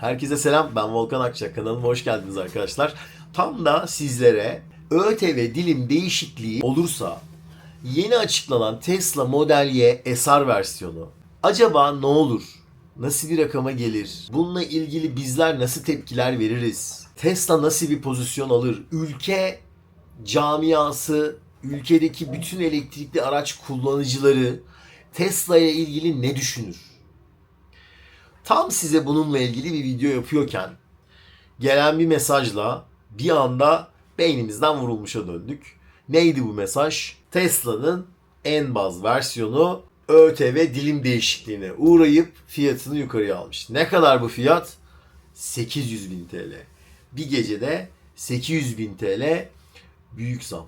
Herkese selam. Ben Volkan Akçak. Kanalıma hoş geldiniz arkadaşlar. Tam da sizlere ÖTV dilim değişikliği olursa yeni açıklanan Tesla Model Y SR versiyonu acaba ne olur? Nasıl bir rakama gelir? Bununla ilgili bizler nasıl tepkiler veririz? Tesla nasıl bir pozisyon alır? Ülke camiası, ülkedeki bütün elektrikli araç kullanıcıları Tesla'ya ilgili ne düşünür? Tam size bununla ilgili bir video yapıyorken gelen bir mesajla bir anda beynimizden vurulmuşa döndük. Neydi bu mesaj? Tesla'nın en baz versiyonu ÖTV dilim değişikliğine uğrayıp fiyatını yukarıya almış. Ne kadar bu fiyat? 800 bin TL. Bir gecede 800 bin TL büyük zam.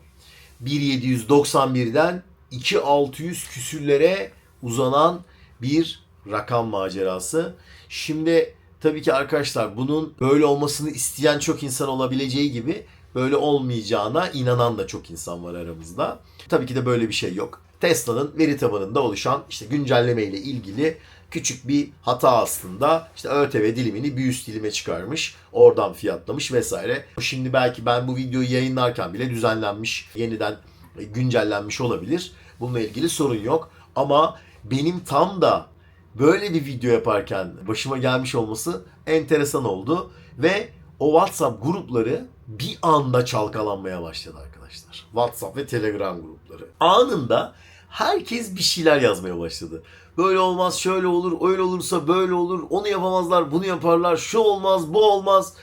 1791'den 2600 küsürlere uzanan bir rakam macerası. Şimdi tabii ki arkadaşlar bunun böyle olmasını isteyen çok insan olabileceği gibi böyle olmayacağına inanan da çok insan var aramızda. Tabii ki de böyle bir şey yok. Tesla'nın veri tabanında oluşan işte güncelleme ile ilgili küçük bir hata aslında. İşte ÖTV dilimini bir üst dilime çıkarmış. Oradan fiyatlamış vesaire. Şimdi belki ben bu videoyu yayınlarken bile düzenlenmiş, yeniden güncellenmiş olabilir. Bununla ilgili sorun yok. Ama benim tam da böyle bir video yaparken başıma gelmiş olması enteresan oldu. Ve o WhatsApp grupları bir anda çalkalanmaya başladı arkadaşlar. WhatsApp ve Telegram grupları. Anında herkes bir şeyler yazmaya başladı. Böyle olmaz, şöyle olur, öyle olursa böyle olur, onu yapamazlar, bunu yaparlar, şu olmaz, bu olmaz.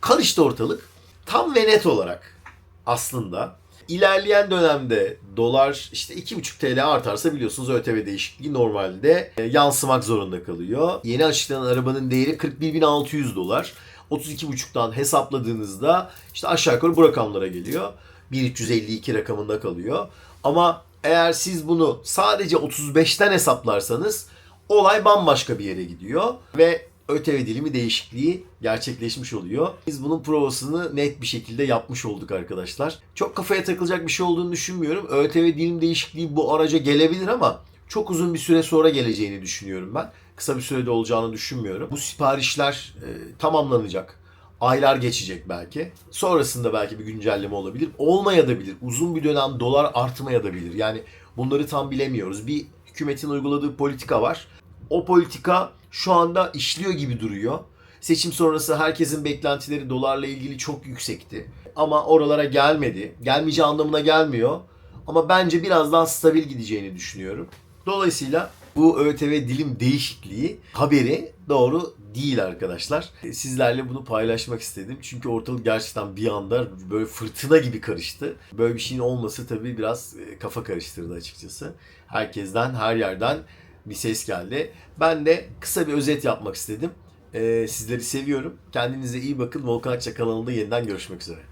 Karıştı ortalık. Tam ve net olarak aslında İlerleyen dönemde dolar işte 2,5 TL artarsa biliyorsunuz ÖTV değişikliği normalde e, yansımak zorunda kalıyor. Yeni açıklanan arabanın değeri 41.600 dolar. 32,5'tan hesapladığınızda işte aşağı yukarı bu rakamlara geliyor. 1352 rakamında kalıyor. Ama eğer siz bunu sadece 35'ten hesaplarsanız olay bambaşka bir yere gidiyor ve ÖTV dilimi değişikliği gerçekleşmiş oluyor. Biz bunun provasını net bir şekilde yapmış olduk arkadaşlar. Çok kafaya takılacak bir şey olduğunu düşünmüyorum. ÖTV dilim değişikliği bu araca gelebilir ama çok uzun bir süre sonra geleceğini düşünüyorum ben. Kısa bir sürede olacağını düşünmüyorum. Bu siparişler e, tamamlanacak. Aylar geçecek belki. Sonrasında belki bir güncelleme olabilir. Olmaya da bilir. Uzun bir dönem dolar artmaya da bilir. Yani bunları tam bilemiyoruz. Bir hükümetin uyguladığı politika var. O politika şu anda işliyor gibi duruyor. Seçim sonrası herkesin beklentileri dolarla ilgili çok yüksekti. Ama oralara gelmedi. Gelmeyeceği anlamına gelmiyor. Ama bence biraz daha stabil gideceğini düşünüyorum. Dolayısıyla bu ÖTV dilim değişikliği haberi doğru değil arkadaşlar. Sizlerle bunu paylaşmak istedim. Çünkü ortalık gerçekten bir anda böyle fırtına gibi karıştı. Böyle bir şeyin olması tabii biraz e, kafa karıştırdı açıkçası. Herkesten, her yerden bir ses geldi. Ben de kısa bir özet yapmak istedim. Ee, sizleri seviyorum. Kendinize iyi bakın. Volkan Akça kanalında yeniden görüşmek üzere.